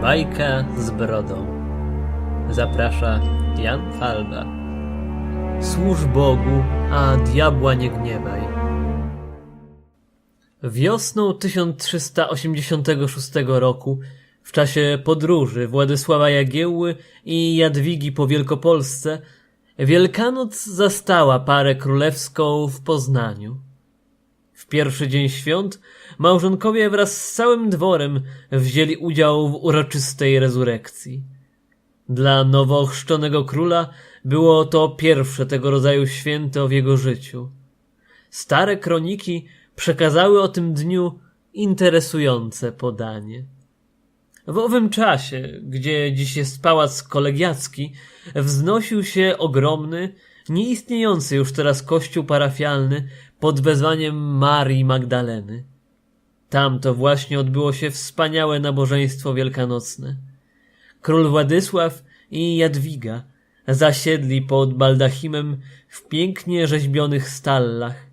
Bajka z brodą. Zaprasza Jan Falba. Służ Bogu, a diabła nie gniewaj. Wiosną 1386 roku, w czasie podróży Władysława Jagiełły i Jadwigi po Wielkopolsce, Wielkanoc zastała parę królewską w Poznaniu. W pierwszy dzień świąt małżonkowie wraz z całym dworem wzięli udział w uroczystej rezurekcji. Dla nowo ochrzczonego króla było to pierwsze tego rodzaju święto w jego życiu. Stare kroniki przekazały o tym dniu interesujące podanie. W owym czasie, gdzie dziś jest pałac kolegiacki, wznosił się ogromny, nieistniejący już teraz kościół parafialny pod wezwaniem Marii Magdaleny. Tam to właśnie odbyło się wspaniałe nabożeństwo wielkanocne. Król Władysław i Jadwiga zasiedli pod baldachimem w pięknie rzeźbionych stallach,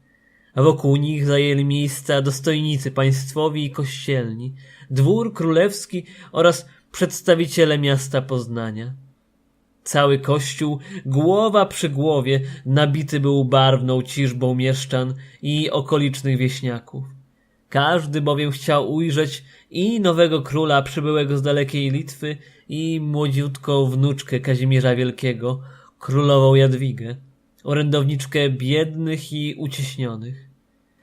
wokół nich zajęli miejsca dostojnicy państwowi i kościelni, dwór królewski oraz przedstawiciele miasta Poznania. Cały kościół, głowa przy głowie, nabity był barwną ciżbą mieszczan i okolicznych wieśniaków. Każdy bowiem chciał ujrzeć i nowego króla przybyłego z dalekiej Litwy i młodziutką wnuczkę Kazimierza Wielkiego, królową Jadwigę, orędowniczkę biednych i uciśnionych.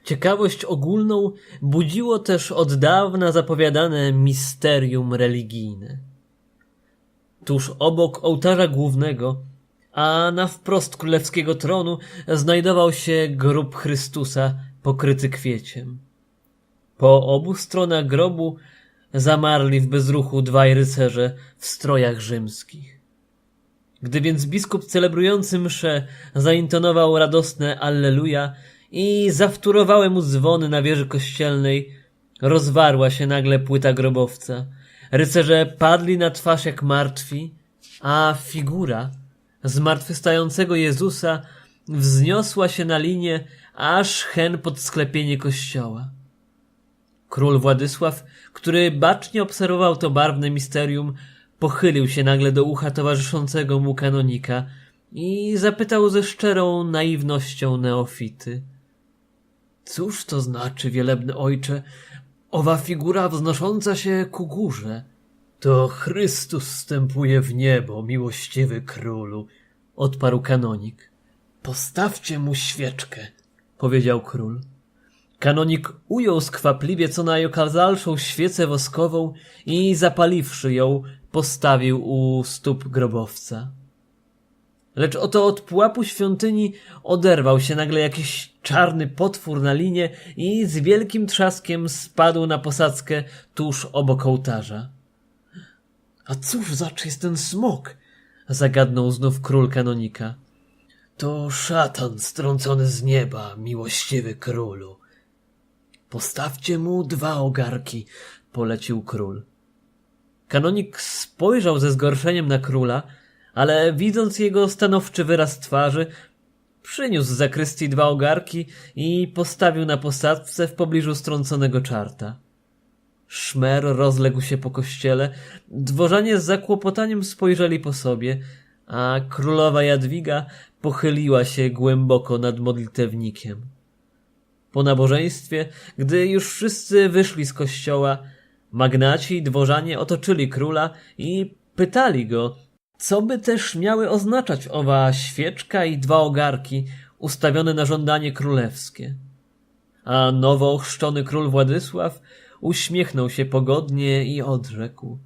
Ciekawość ogólną budziło też od dawna zapowiadane misterium religijne. Tuż obok ołtarza głównego, a na wprost królewskiego tronu znajdował się grób Chrystusa pokryty kwieciem. Po obu stronach grobu zamarli w bezruchu dwaj rycerze w strojach rzymskich. Gdy więc biskup celebrujący mszę zaintonował radosne Alleluja i zawtórowały mu dzwony na wieży kościelnej, rozwarła się nagle płyta grobowca. Rycerze padli na twarz jak martwi, a figura zmartwychwstającego Jezusa wzniosła się na linię aż hen pod sklepienie kościoła. Król Władysław, który bacznie obserwował to barwne misterium, pochylił się nagle do ucha towarzyszącego mu kanonika i zapytał ze szczerą naiwnością neofity. Cóż to znaczy, wielebny ojcze, owa figura wznosząca się ku górze? To Chrystus wstępuje w niebo, miłościwy królu, odparł kanonik. Postawcie mu świeczkę, powiedział król. Kanonik ujął skwapliwie co najokazalszą świecę woskową i zapaliwszy ją, postawił u stóp grobowca. Lecz oto od pułapu świątyni oderwał się nagle jakiś czarny potwór na linie i z wielkim trzaskiem spadł na posadzkę tuż obok ołtarza. A cóż za jest ten smok? zagadnął znów król kanonika. To szatan strącony z nieba, miłościwy królu. Postawcie mu dwa ogarki, polecił król. Kanonik spojrzał ze zgorszeniem na króla, ale widząc jego stanowczy wyraz twarzy, przyniósł z zakrystii dwa ogarki i postawił na posadzce w pobliżu strąconego czarta. Szmer rozległ się po kościele, dworzanie z zakłopotaniem spojrzeli po sobie, a królowa Jadwiga pochyliła się głęboko nad modlitewnikiem. Po nabożeństwie, gdy już wszyscy wyszli z kościoła, magnaci i dworzanie otoczyli króla i pytali go, co by też miały oznaczać owa świeczka i dwa ogarki ustawione na żądanie królewskie. A nowo ochrzczony król Władysław uśmiechnął się pogodnie i odrzekł.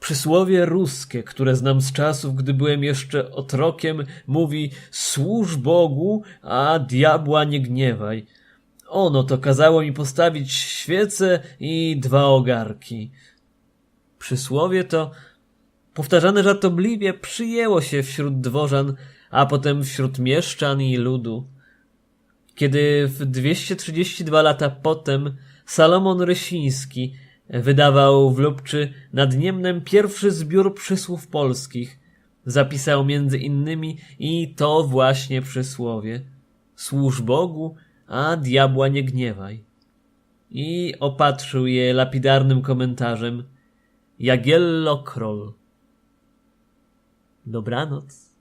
Przysłowie ruskie, które znam z czasów, gdy byłem jeszcze otrokiem, mówi służ Bogu, a diabła nie gniewaj. Ono to kazało mi postawić świecę i dwa ogarki. Przysłowie to, powtarzane żartobliwie, przyjęło się wśród dworzan, a potem wśród mieszczan i ludu. Kiedy w 232 lata potem Salomon Rysiński wydawał w Lubczy nad Niemnem pierwszy zbiór przysłów polskich. Zapisał między innymi i to właśnie przysłowie. Służ Bogu, a diabła nie gniewaj. I opatrzył je lapidarnym komentarzem. Jagiello Król. Dobranoc.